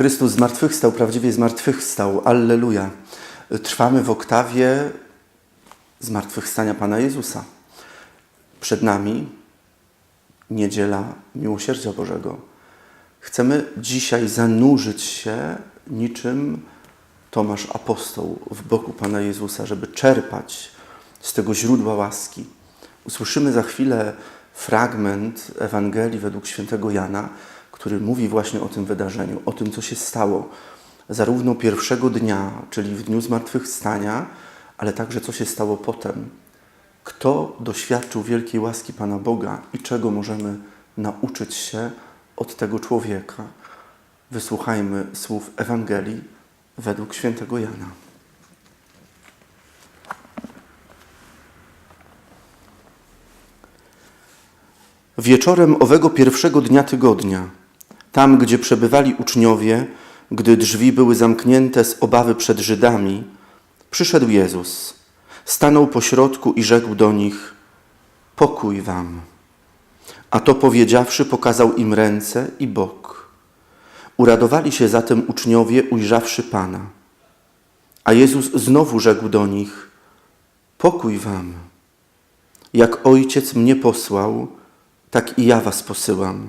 Chrystus zmartwychwstał, prawdziwie zmartwychwstał. Alleluja. Trwamy w oktawie zmartwychwstania Pana Jezusa. Przed nami niedziela Miłosierdzia Bożego. Chcemy dzisiaj zanurzyć się niczym Tomasz Apostoł w boku Pana Jezusa, żeby czerpać z tego źródła łaski. Usłyszymy za chwilę fragment Ewangelii według świętego Jana, który mówi właśnie o tym wydarzeniu, o tym, co się stało zarówno pierwszego dnia, czyli w dniu zmartwychwstania, ale także co się stało potem. Kto doświadczył wielkiej łaski Pana Boga i czego możemy nauczyć się od tego człowieka. Wysłuchajmy słów Ewangelii według świętego Jana. Wieczorem owego pierwszego dnia tygodnia, tam gdzie przebywali uczniowie, gdy drzwi były zamknięte z obawy przed Żydami, przyszedł Jezus, stanął pośrodku i rzekł do nich: Pokój wam. A to powiedziawszy, pokazał im ręce i bok. Uradowali się zatem uczniowie, ujrzawszy Pana. A Jezus znowu rzekł do nich: Pokój wam. Jak ojciec mnie posłał, tak i ja was posyłam.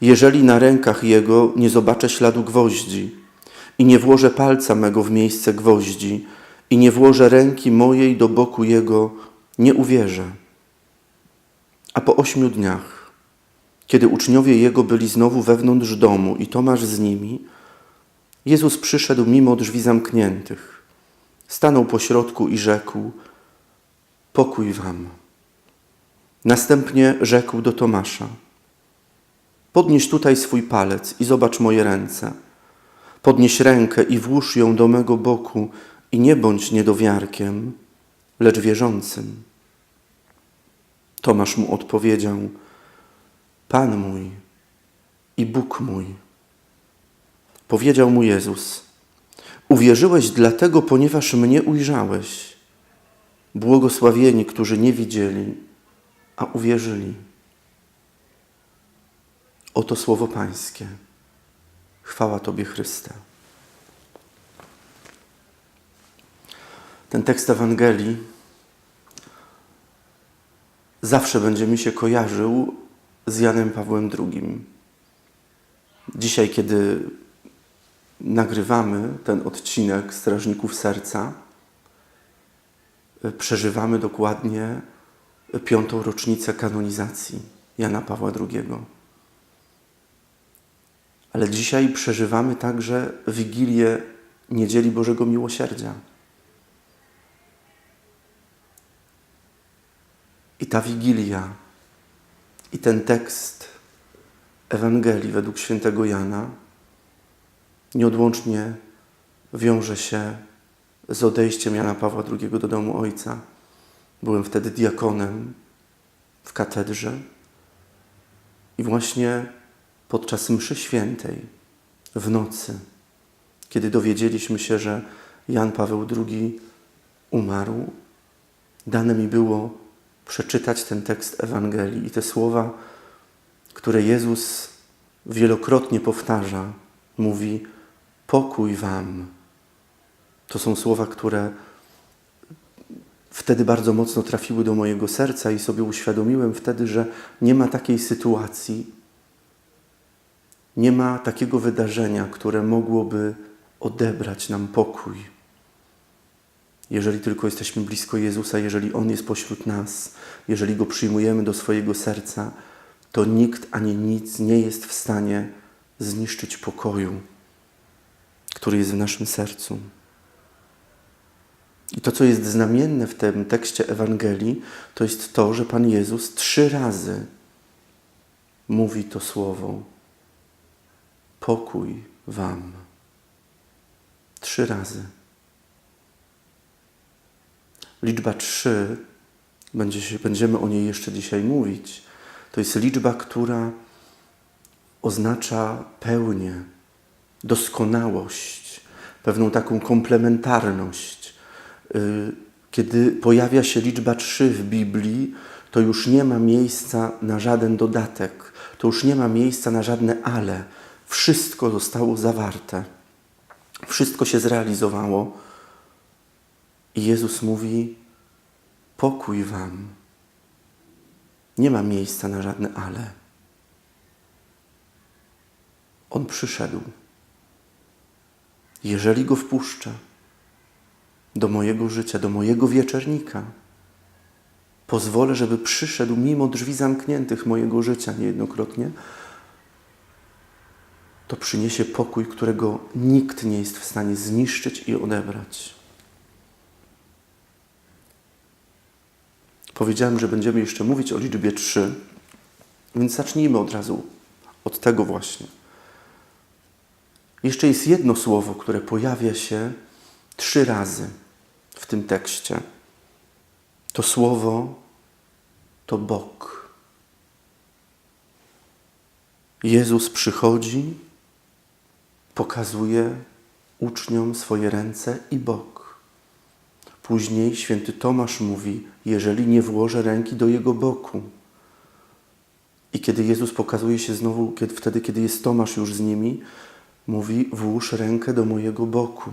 Jeżeli na rękach jego nie zobaczę śladu gwoździ i nie włożę palca mego w miejsce gwoździ i nie włożę ręki mojej do boku jego, nie uwierzę. A po ośmiu dniach, kiedy uczniowie jego byli znowu wewnątrz domu i Tomasz z nimi, Jezus przyszedł mimo drzwi zamkniętych, stanął pośrodku i rzekł: Pokój wam. Następnie rzekł do Tomasza: Podnieś tutaj swój palec i zobacz moje ręce. Podnieś rękę i włóż ją do mego boku i nie bądź niedowiarkiem, lecz wierzącym. Tomasz mu odpowiedział: Pan mój i Bóg mój. Powiedział mu Jezus: Uwierzyłeś dlatego, ponieważ mnie ujrzałeś. Błogosławieni, którzy nie widzieli, a uwierzyli. Oto słowo Pańskie. Chwała Tobie, Chryste. Ten tekst Ewangelii zawsze będzie mi się kojarzył z Janem Pawłem II. Dzisiaj, kiedy nagrywamy ten odcinek Strażników Serca, przeżywamy dokładnie piątą rocznicę kanonizacji Jana Pawła II. Ale dzisiaj przeżywamy także Wigilię Niedzieli Bożego Miłosierdzia. I ta Wigilia, i ten tekst Ewangelii według świętego Jana nieodłącznie wiąże się z odejściem Jana Pawła II do domu Ojca. Byłem wtedy diakonem w katedrze i właśnie podczas mszy świętej w nocy, kiedy dowiedzieliśmy się, że Jan Paweł II umarł, dane mi było przeczytać ten tekst Ewangelii i te słowa, które Jezus wielokrotnie powtarza. Mówi: Pokój Wam. To są słowa, które wtedy bardzo mocno trafiły do mojego serca i sobie uświadomiłem wtedy, że nie ma takiej sytuacji, nie ma takiego wydarzenia, które mogłoby odebrać nam pokój. Jeżeli tylko jesteśmy blisko Jezusa, jeżeli On jest pośród nas, jeżeli Go przyjmujemy do swojego serca, to nikt ani nic nie jest w stanie zniszczyć pokoju, który jest w naszym sercu. I to, co jest znamienne w tym tekście Ewangelii, to jest to, że Pan Jezus trzy razy mówi to słowo: Pokój Wam. Trzy razy. Liczba trzy, będzie się, będziemy o niej jeszcze dzisiaj mówić, to jest liczba, która oznacza pełnię, doskonałość, pewną taką komplementarność. Y, Kiedy pojawia się liczba trzy w Biblii, to już nie ma miejsca na żaden dodatek, to już nie ma miejsca na żadne ale. Wszystko zostało zawarte, wszystko się zrealizowało. I Jezus mówi: Pokój wam. Nie ma miejsca na żadne ale. On przyszedł. Jeżeli go wpuszczę do mojego życia, do mojego wieczernika, pozwolę, żeby przyszedł mimo drzwi zamkniętych mojego życia niejednokrotnie, to przyniesie pokój, którego nikt nie jest w stanie zniszczyć i odebrać. Powiedziałem, że będziemy jeszcze mówić o liczbie 3, więc zacznijmy od razu od tego właśnie. Jeszcze jest jedno słowo, które pojawia się trzy razy w tym tekście. To słowo to Bóg. Jezus przychodzi, pokazuje uczniom swoje ręce i bok. Później święty Tomasz mówi: Jeżeli nie włożę ręki do jego boku. I kiedy Jezus pokazuje się znowu, kiedy, wtedy, kiedy jest Tomasz już z nimi, mówi: Włóż rękę do mojego boku.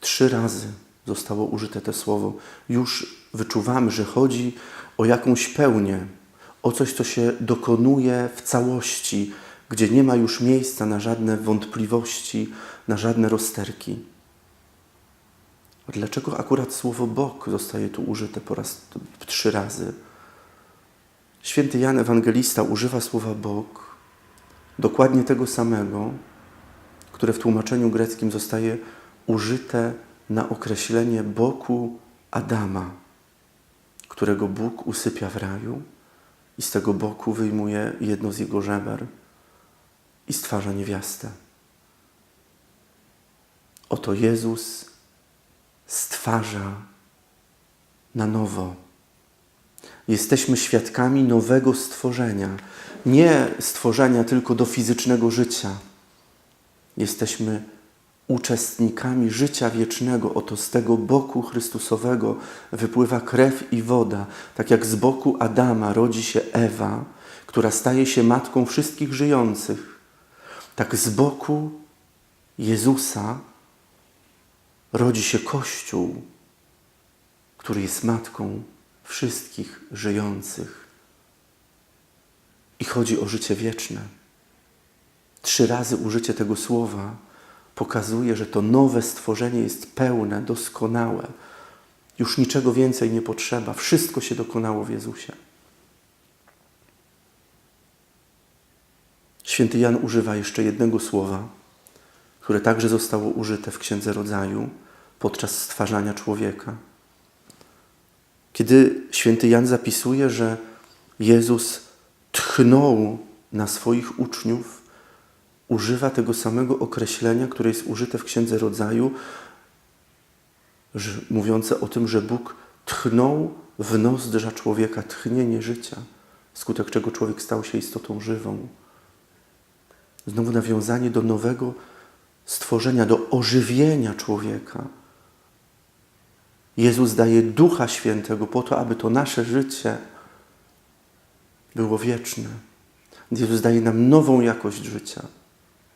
Trzy razy zostało użyte to słowo. Już wyczuwamy, że chodzi o jakąś pełnię, o coś, co się dokonuje w całości, gdzie nie ma już miejsca na żadne wątpliwości, na żadne rozterki. Dlaczego akurat słowo Bóg zostaje tu użyte po raz trzy razy? Święty Jan Ewangelista używa słowa Bóg, dokładnie tego samego, które w tłumaczeniu greckim zostaje użyte na określenie boku Adama, którego Bóg usypia w raju i z tego boku wyjmuje jedno z jego żeber i stwarza niewiastę. Oto Jezus stwarza na nowo. Jesteśmy świadkami nowego stworzenia. Nie stworzenia tylko do fizycznego życia. Jesteśmy uczestnikami życia wiecznego. Oto z tego boku Chrystusowego wypływa krew i woda. Tak jak z boku Adama rodzi się Ewa, która staje się matką wszystkich żyjących. Tak z boku Jezusa rodzi się Kościół, który jest matką wszystkich żyjących. I chodzi o życie wieczne. Trzy razy użycie tego słowa pokazuje, że to nowe stworzenie jest pełne, doskonałe. Już niczego więcej nie potrzeba. Wszystko się dokonało w Jezusie. Święty Jan używa jeszcze jednego słowa, które także zostało użyte w Księdze Rodzaju podczas stwarzania człowieka. Kiedy święty Jan zapisuje, że Jezus tchnął na swoich uczniów, używa tego samego określenia, które jest użyte w Księdze Rodzaju, że, mówiące o tym, że Bóg tchnął w nozdrza człowieka tchnienie życia, skutek czego człowiek stał się istotą żywą. Znowu nawiązanie do nowego stworzenia, do ożywienia człowieka. Jezus daje Ducha Świętego po to, aby to nasze życie było wieczne. Jezus daje nam nową jakość życia.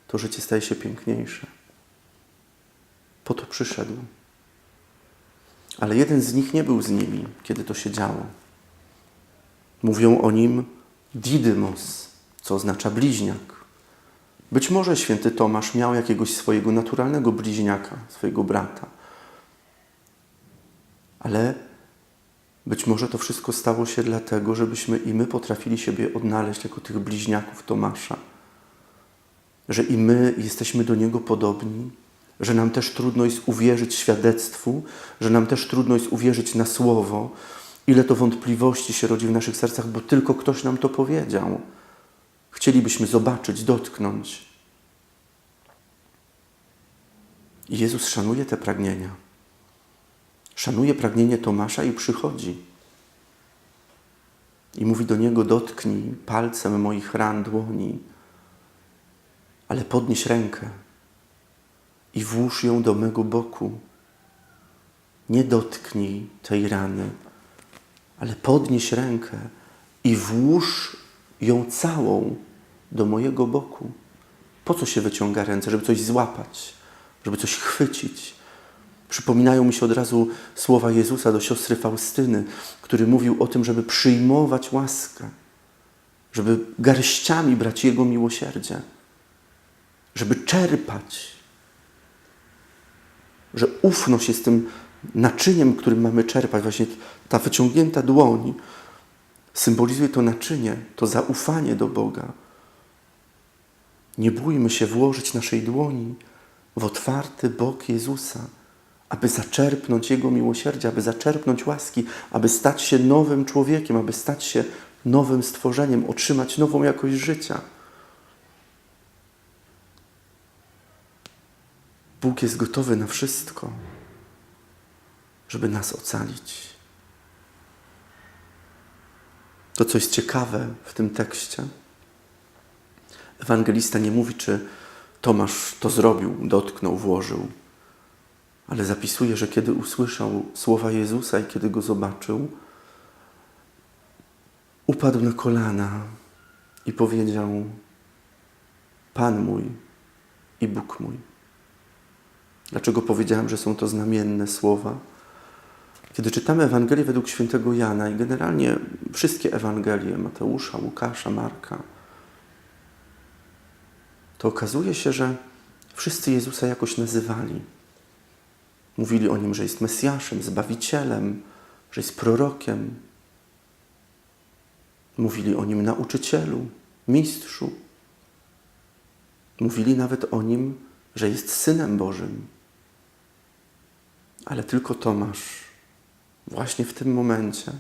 To życie staje się piękniejsze. Po to przyszedł. Ale jeden z nich nie był z nimi, kiedy to się działo. Mówią o nim Didymos, co oznacza bliźniak. Być może święty Tomasz miał jakiegoś swojego naturalnego bliźniaka, swojego brata. Ale być może to wszystko stało się dlatego, żebyśmy i my potrafili siebie odnaleźć jako tych bliźniaków Tomasza. Że i my jesteśmy do niego podobni, że nam też trudno jest uwierzyć świadectwu, że nam też trudno jest uwierzyć na słowo, ile to wątpliwości się rodzi w naszych sercach, bo tylko ktoś nam to powiedział. Chcielibyśmy zobaczyć, dotknąć. I Jezus szanuje te pragnienia. Szanuje pragnienie Tomasza i przychodzi. I mówi do niego: Dotknij palcem moich ran dłoni, ale podnieś rękę i włóż ją do mego boku. Nie dotknij tej rany, ale podnieś rękę i włóż ją całą do mojego boku. Po co się wyciąga ręce? Żeby coś złapać, żeby coś chwycić. Przypominają mi się od razu słowa Jezusa do siostry Faustyny, który mówił o tym, żeby przyjmować łaskę, żeby garściami brać Jego miłosierdzie, żeby czerpać, że ufność jest tym naczyniem, którym mamy czerpać. Właśnie ta wyciągnięta dłoń symbolizuje to naczynie, to zaufanie do Boga. Nie bójmy się włożyć naszej dłoni w otwarty bok Jezusa, aby zaczerpnąć Jego miłosierdzia, aby zaczerpnąć łaski, aby stać się nowym człowiekiem, aby stać się nowym stworzeniem, otrzymać nową jakość życia. Bóg jest gotowy na wszystko, żeby nas ocalić. To, co jest ciekawe w tym tekście, ewangelista nie mówi, czy Tomasz to zrobił, dotknął, włożył, ale zapisuje, że kiedy usłyszał słowa Jezusa i kiedy go zobaczył, upadł na kolana i powiedział: Pan mój i Bóg mój. Dlaczego powiedziałem, że są to znamienne słowa? Kiedy czytamy Ewangelię według świętego Jana i generalnie wszystkie Ewangelie Mateusza, Łukasza, Marka, to okazuje się, że wszyscy Jezusa jakoś nazywali. Mówili o nim, że jest Mesjaszem, Zbawicielem, że jest prorokiem. Mówili o nim nauczycielu, mistrzu. Mówili nawet o nim, że jest synem Bożym. Ale tylko Tomasz, właśnie w tym momencie,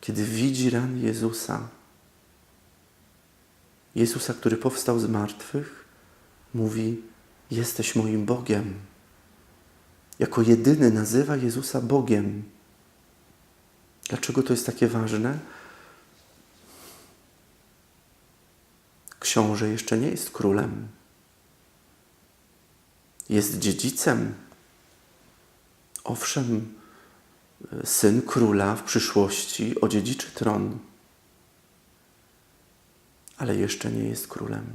kiedy widzi ran Jezusa, Jezusa, który powstał z martwych, mówi: Jesteś moim Bogiem. Jako jedyny nazywa Jezusa Bogiem. Dlaczego to jest takie ważne? Książę jeszcze nie jest królem. Jest dziedzicem. Owszem, syn króla w przyszłości odziedziczy tron ale jeszcze nie jest królem.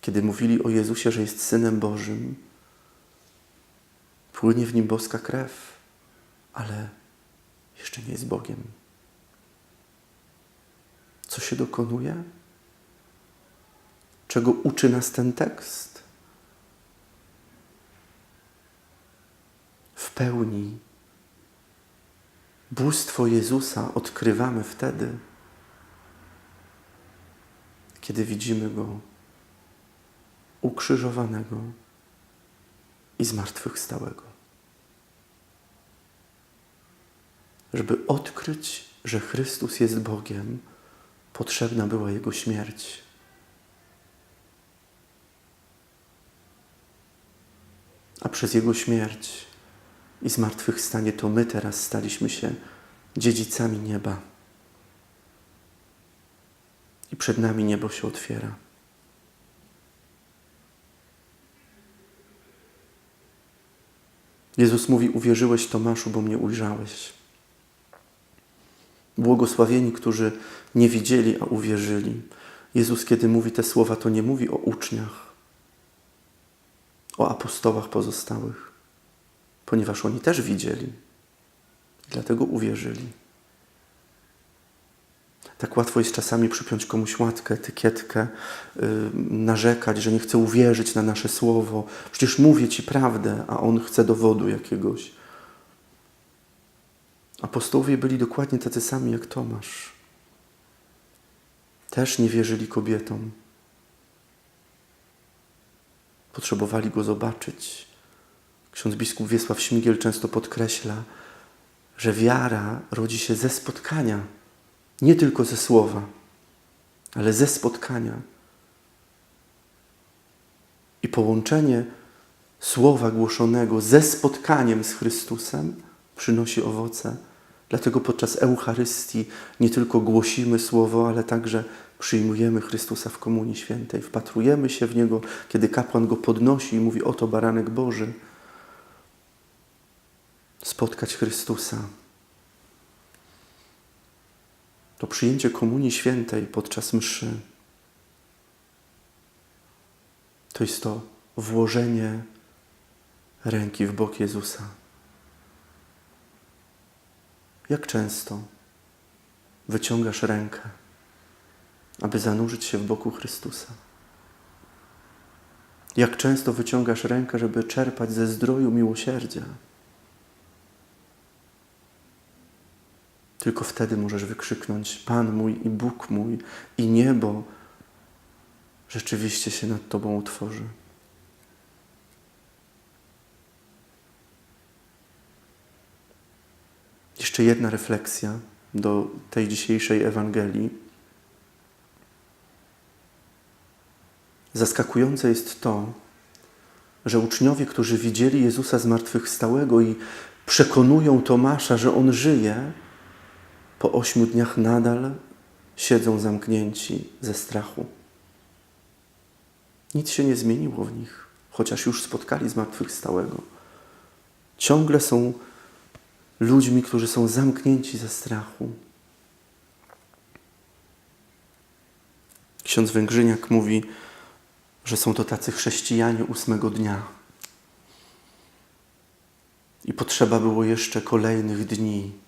Kiedy mówili o Jezusie, że jest synem Bożym, płynie w nim boska krew, ale jeszcze nie jest Bogiem. Co się dokonuje? Czego uczy nas ten tekst? W pełni bóstwo Jezusa odkrywamy wtedy, kiedy widzimy Go ukrzyżowanego i zmartwychwstałego. Żeby odkryć, że Chrystus jest Bogiem, potrzebna była Jego śmierć. A przez Jego śmierć i zmartwychwstanie to my teraz staliśmy się dziedzicami nieba i przed nami niebo się otwiera. Jezus mówi: Uwierzyłeś, Tomaszu, bo mnie ujrzałeś. Błogosławieni, którzy nie widzieli, a uwierzyli. Jezus, kiedy mówi te słowa, to nie mówi o uczniach, o apostołach pozostałych, ponieważ oni też widzieli, dlatego uwierzyli. Tak łatwo jest czasami przypiąć komuś łatkę, etykietkę, yy, narzekać, że nie chce uwierzyć na nasze słowo. Przecież mówię Ci prawdę, a on chce dowodu jakiegoś. Apostołowie byli dokładnie tacy sami jak Tomasz. Też nie wierzyli kobietom. Potrzebowali go zobaczyć. Ksiądz biskup Wiesław Śmigiel często podkreśla, że wiara rodzi się ze spotkania nie tylko ze słowa, ale ze spotkania. I połączenie słowa głoszonego ze spotkaniem z Chrystusem przynosi owoce. Dlatego podczas Eucharystii nie tylko głosimy słowo, ale także przyjmujemy Chrystusa w Komunii Świętej, wpatrujemy się w Niego, kiedy kapłan go podnosi i mówi: Oto baranek Boży. Spotkać Chrystusa. To przyjęcie Komunii Świętej podczas mszy. To jest to włożenie ręki w bok Jezusa. Jak często wyciągasz rękę, aby zanurzyć się w boku Chrystusa? Jak często wyciągasz rękę, żeby czerpać ze zdroju miłosierdzia? Tylko wtedy możesz wykrzyknąć: Pan mój i Bóg mój, i niebo rzeczywiście się nad Tobą utworzy. Jeszcze jedna refleksja do tej dzisiejszej Ewangelii. Zaskakujące jest to, że uczniowie, którzy widzieli Jezusa zmartwychwstałego i przekonują Tomasza, że On żyje, po ośmiu dniach nadal siedzą zamknięci ze strachu. Nic się nie zmieniło w nich, chociaż już spotkali zmartwychwstałego. Ciągle są ludźmi, którzy są zamknięci ze strachu. Ksiądz Węgrzyniak mówi, że są to tacy chrześcijanie ósmego dnia. I potrzeba było jeszcze kolejnych dni,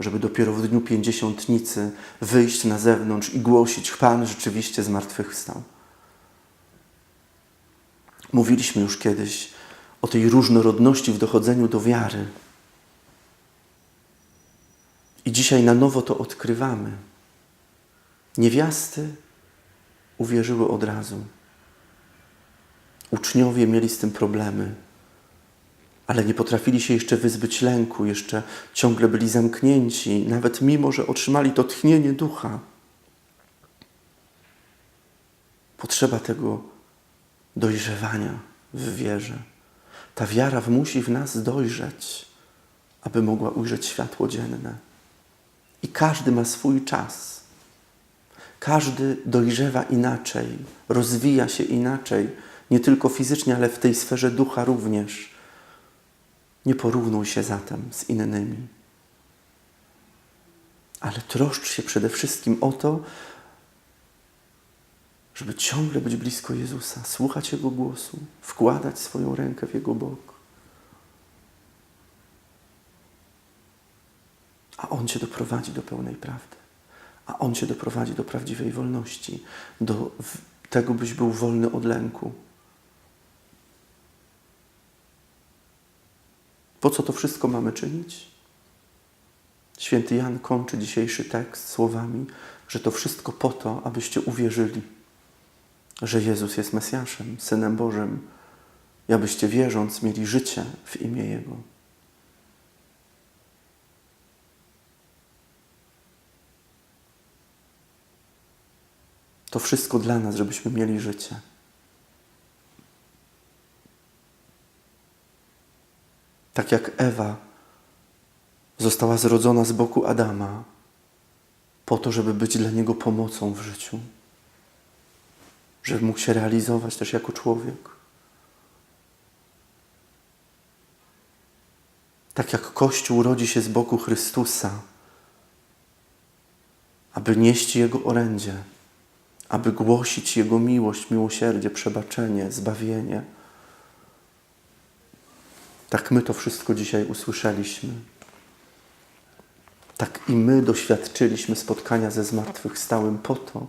żeby dopiero w dniu pięćdziesiątnicy wyjść na zewnątrz i głosić, Pan rzeczywiście zmartwychwstał. Mówiliśmy już kiedyś o tej różnorodności w dochodzeniu do wiary. I dzisiaj na nowo to odkrywamy. Niewiasty uwierzyły od razu. Uczniowie mieli z tym problemy, ale nie potrafili się jeszcze wyzbyć lęku, jeszcze ciągle byli zamknięci, nawet mimo, że otrzymali to tchnienie ducha. Potrzeba tego dojrzewania w wierze. Ta wiara musi w nas dojrzeć, aby mogła ujrzeć światło dzienne. I każdy ma swój czas. Każdy dojrzewa inaczej, rozwija się inaczej, nie tylko fizycznie, ale w tej sferze ducha również. Nie porównuj się zatem z innymi. Ale troszcz się przede wszystkim o to, żeby ciągle być blisko Jezusa, słuchać Jego głosu, wkładać swoją rękę w Jego bok. A On Cię doprowadzi do pełnej prawdy. A On Cię doprowadzi do prawdziwej wolności, do tego, byś był wolny od lęku. Po co to wszystko mamy czynić? Święty Jan kończy dzisiejszy tekst słowami, że to wszystko po to, abyście uwierzyli, że Jezus jest Mesjaszem, Synem Bożym, i abyście wierząc mieli życie w imię Jego. To wszystko dla nas, żebyśmy mieli życie. Tak jak Ewa została zrodzona z boku Adama, po to, żeby być dla niego pomocą w życiu, żeby mógł się realizować też jako człowiek. Tak jak Kościół rodzi się z boku Chrystusa, aby nieść Jego orędzie, aby głosić Jego miłość, miłosierdzie, przebaczenie, zbawienie. Tak my to wszystko dzisiaj usłyszeliśmy. Tak i my doświadczyliśmy spotkania ze zmartwychwstałym po to,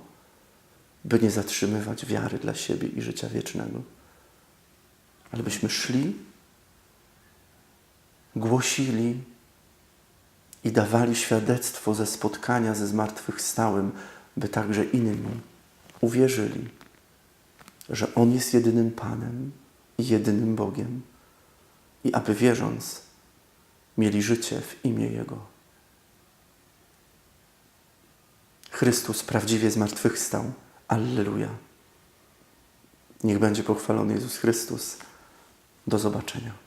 by nie zatrzymywać wiary dla siebie i życia wiecznego. Ale byśmy szli, głosili i dawali świadectwo ze spotkania ze zmartwychwstałym, by także inni uwierzyli, że On jest jedynym Panem i jedynym Bogiem i aby wierząc, mieli życie w imię Jego. Chrystus prawdziwie zmartwychwstał. Alleluja. Niech będzie pochwalony Jezus Chrystus. Do zobaczenia.